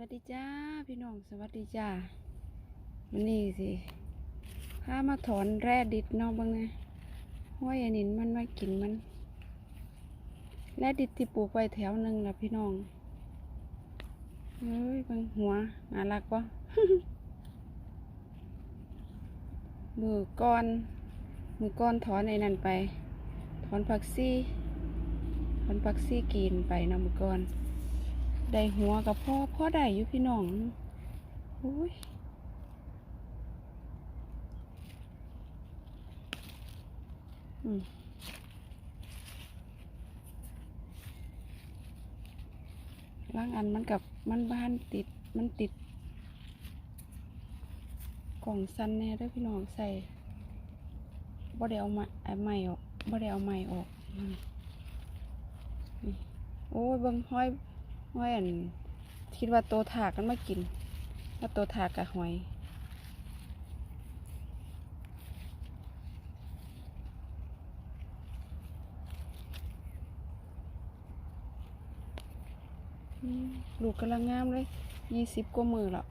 วัสดีจ้าพี่น้องสวัสดีจ้ามันนี่สิพามาถอนแร่ดิดน้องบ้างนะห้วยอันนินมันไมากินมัน แร่ดิดที่ปลูกไว้แถวหนึ่งละพี่น้องเฮ้ยบางหัวน่ารักปะมือก้อน มือก้อนถอนไอ้นั่นไป ถอนผักซี่ถอนผักซี่กินไปนะมือก้อน ได้หัวกับพ่อพ่อได้อยู่พี่น้องโอ้ยอืมล่างอันมันกับมันบ้านติดมันติด กล่องซันแน่ด้วยพี่น้องใส่บ่ได้เอามาเอาไม้ออกบ่ได้เอาไม้ออกโอ้ยเบิ่งห้อย หอยอันคิดว่าโตถากกันมากินว่าโตถากกับหอยลูกกำลังงามเลยยี่สิบกว่ามือแล้ว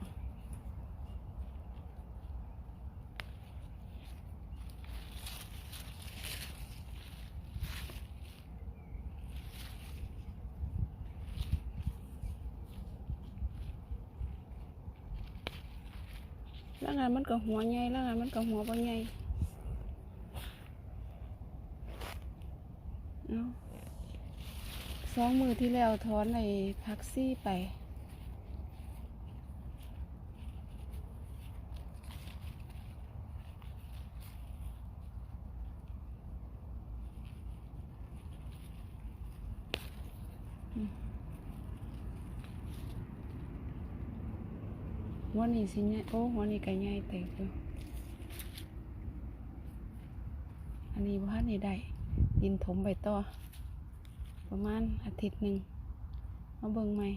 แล้วงานมันก็หัวใหญ่แล้วงานมันก็หัวบ่ใหญ่เอาสองมือที่แล้วถอนในพักซี่ไป หัวนี่สิเนี่ยโอ้หัวนี่ก็ใหญ่เต็มอยู่อันนี้ว่านี่ได้ดินถมไปต่อ ประมาณอาทิตย์หนึ่งมาเบิ่งใหม่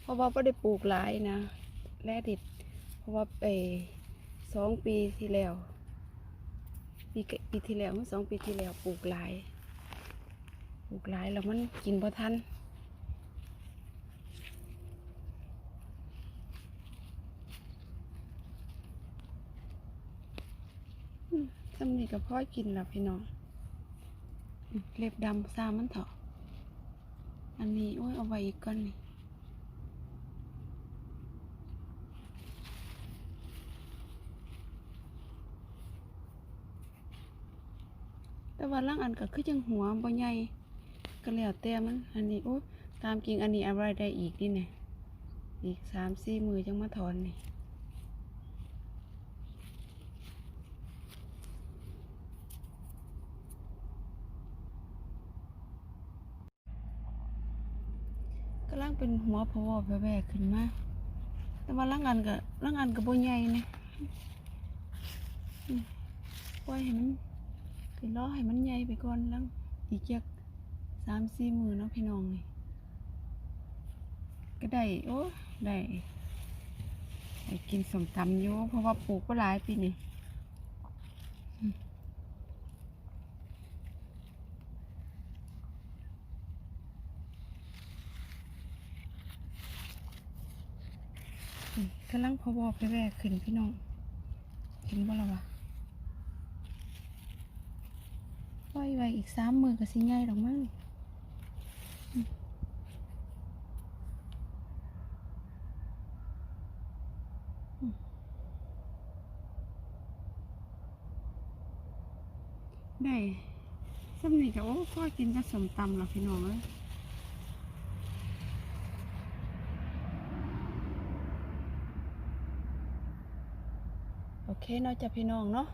เพราะว่าไม่ได้ปลูกหลายนะ แร่ดิด เพราะว่าไปสองปีที่แล้ว ปีปีที่แล้วเมื่อสองปีที่แล้วปลูกหลายปลูกหลายแล้วมันกินพอทันสำนีกับพ่อกินแล้วพี่น้องเล็บดำซามันเถอะอันนี้โอ้ยเอาไว้อีกก้อนนี่ แต่ว่าล่างอันก็คือจังหัวบ่ใหญ่ก็แล้วแต่มัน อันนี้โอ้ตามจริงอันนี้อาไว้ได้อีกนี่เนี่ยอีกสามสี่มือจังมาถอนนี่ก็ล่างเป็นหัวพวอแวกๆขึ้นมาแต่ว่าล่างอันก็ล่างอันก็บ่ใหญ่นะอืมปล่อยให้มัน ไปรอให้มันใหญ่ไปก่อนแล้วอีกจักสามสี่มือเนาะพี่น้องนี่ก็ได้โอ้ได้ได้กินสมตำอยู่เพราะว่าปลูกก็หลายปีนี่กำลังพะวอไปแวกขึ้นพี่น้องเห็นบ่ละวะปล่ อยไว้อีกสามมือก็สิใหญ่ดอกมั้งอืมอืมได้สำนีก็โอ้พ่อกินกับสมตำหรอพี่น้องเอ้ยโอเคเนาะจ้ะพี่น้องเนาะ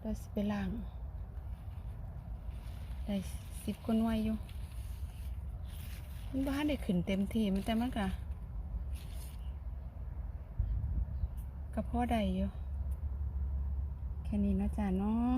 เราสิไปล้าง ได้สิบกว่าหน่วยอยู่มันบ้านได้ขึ้นเต็มที่มันแต่มันกะกระเพาะได้อยู่แค่นี้นะจ๊ะเนาะ